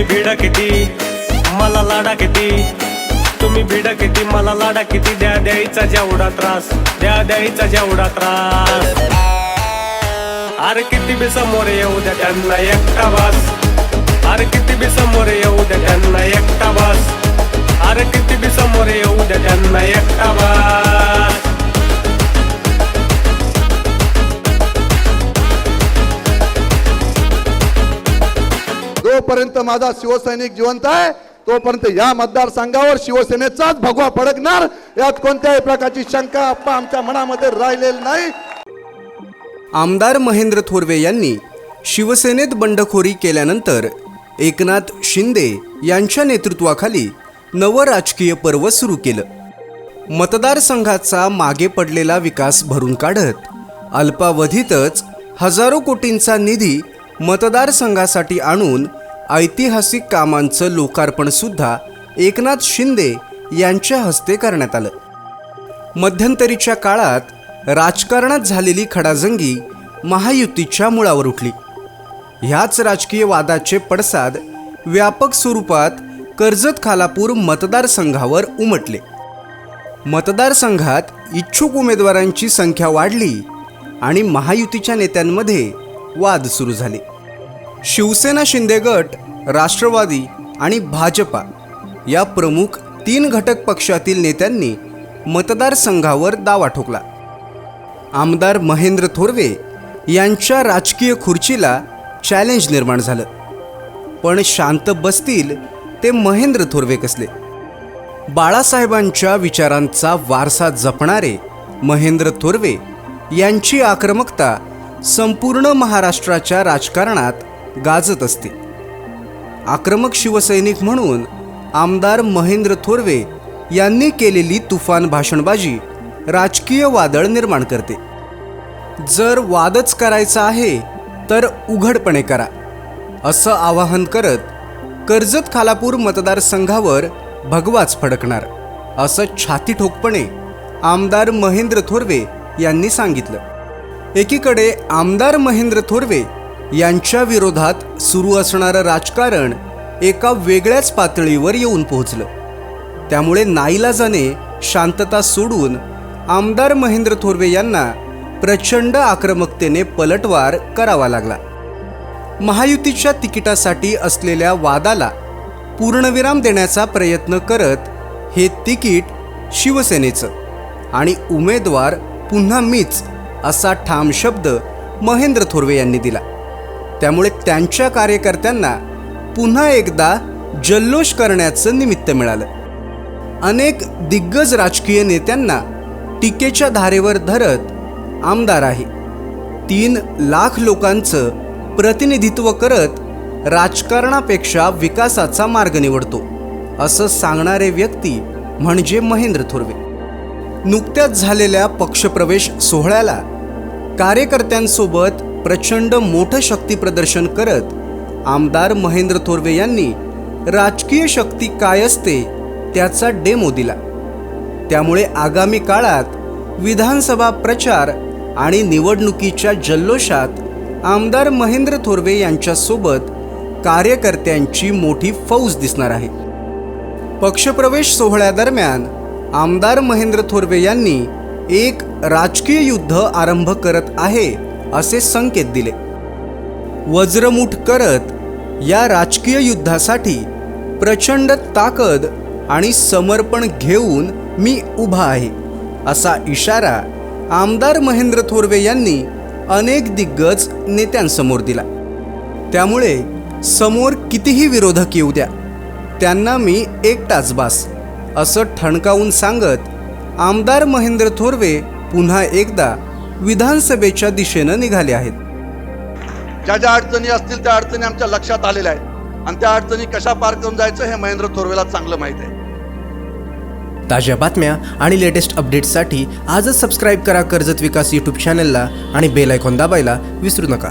तुम्ही भिडा किती? मला लाडा किती? तुम्ही भिडा किती? मला लाडा किती? द्या द्यायचा जेवढा त्रास द्या द्यायचा जेवढा त्रास. अरे किती बी समोर येऊ द्या त्यांना एकटा वास. अरे किती बी समोर जोपर्यंत माझा शिवसैनिक जिवंत आहे तोपर्यंत या मतदारसंघावर शिवसेनेचाच भगवा फडकणार. यात कोणत्याही प्रकारची शंका अप्पा आमच्या मनामध्ये राहिलेली नाही. आमदार महेंद्र थोरवे यांनी शिवसेनेत बंडखोरी केल्यानंतर एकनाथ शिंदे यांच्या नेतृत्वाखाली नवं राजकीय पर्व सुरू केलं. मतदारसंघाचा मागे पडलेला विकास भरून काढत अल्पावधीतच हजारो कोटींचा निधी मतदारसंघासाठी आणून ऐतिहासिक कामांचं लोकार्पण सुद्धा एकनाथ शिंदे यांच्या हस्ते करण्यात आलं. मध्यंतरीच्या काळात राजकारणात झालेली खडाजंगी महायुतीच्या मुळावर उठली. ह्याच राजकीय वादाचे पडसाद व्यापक स्वरूपात कर्जत खालापूर मतदारसंघावर उमटले. मतदारसंघात इच्छुक उमेदवारांची संख्या वाढली आणि महायुतीच्या नेत्यांमध्ये वाद सुरू झाले. शिवसेना शिंदे गट राष्ट्रवादी आणि भाजपा या प्रमुख तीन घटक पक्षातील नेत्यांनी मतदारसंघावर दावा ठोकला. आमदार महेंद्र थोरवे यांच्या राजकीय खुर्चीला चॅलेंज निर्माण झालं. पण शांत बसतील ते महेंद्र थोरवे कसले? बाळासाहेबांच्या विचारांचा वारसा जपणारे महेंद्र थोरवे यांची आक्रमकता संपूर्ण महाराष्ट्राच्या राजकारणात गाजत असते. आक्रमक शिवसैनिक म्हणून आमदार महेंद्र थोरवे यांनी केलेली तुफान भाषणबाजी राजकीय वादळ निर्माण करते. जर वादच करायचा आहे तर उघडपणे करा असं आवाहन करत कर्जत खालापूर मतदारसंघावर भगवाच फडकणार असं छाती ठोकपणे आमदार महेंद्र थोरवे यांनी सांगितलं. एकीकडे आमदार महेंद्र थोरवे यांच्या विरोधात सुरू असणारं राजकारण एका वेगळ्याच पातळीवर येऊन पोहोचलं. त्यामुळे नाईलाजाने शांतता सोडून आमदार महेंद्र थोरवे यांना प्रचंड आक्रमकतेने पलटवार करावा लागला. महायुतीच्या तिकिटासाठी असलेल्या वादाला पूर्णविराम देण्याचा प्रयत्न करत हे तिकीट शिवसेनेचं आणि उमेदवार पुन्हा मीच असा ठाम शब्द महेंद्र थोरवे यांनी दिला. त्यामुळे त्यांच्या कार्यकर्त्यांना पुन्हा एकदा जल्लोष करण्याचं निमित्त मिळालं. अनेक दिग्गज राजकीय नेत्यांना टीकेच्या धारेवर धरत आमदार आहे. तीन लाख लोकांचं प्रतिनिधित्व करत राजकारणापेक्षा विकासाचा मार्ग निवडतो असं सांगणारे व्यक्ती म्हणजे महेंद्र थोरवे. नुकत्याच झालेल्या पक्षप्रवेश सोहळ्याला कार्यकर्त्यांसोबत प्रचंड मोठं शक्ती प्रदर्शन करत आमदार महेंद्र थोरवे यांनी राजकीय शक्ती काय असते त्याचा डेमो दिला. त्यामुळे आगामी काळात विधानसभा प्रचार आणि निवडणुकीच्या जल्लोषात आमदार महेंद्र थोरवे यांच्यासोबत कार्यकर्त्यांची मोठी फौज दिसणार आहे. पक्षप्रवेश सोहळ्यादरम्यान आमदार महेंद्र थोरवे यांनी एक राजकीय युद्ध आरंभ करत आहे असे संकेत दिले. वज्रमुठ करत या राजकीय युद्धासाठी प्रचंड ताकद आणि समर्पण घेऊन मी उभा आहे असा इशारा आमदार महेंद्र थोरवे यांनी अनेक दिग्गज नेत्यांसमोर दिला. त्यामुळे समोर कितीही विरोधक येऊ द्या त्यांना मी एकटाच बास असं ठणकावून सांगत आमदार महेंद्र थोरवे पुन्हा एकदा विधानसभेच्या दिशेनं निघाले आहेत. ज्या ज्या अडचणी असतील त्या अडचणी आमच्या लक्षात आलेल्या आहेत. आणि त्या अडचणी कशा पार करून जायचं हे महेंद्र थोरवेला चांगलं माहीत आहे. ताज्या बातम्या आणि लेटेस्ट अपडेट्ससाठी आजच सबस्क्राईब करा कर्जत विकास यूट्यूब चॅनलला आणि बेल आयकॉन दाबायला विसरू नका.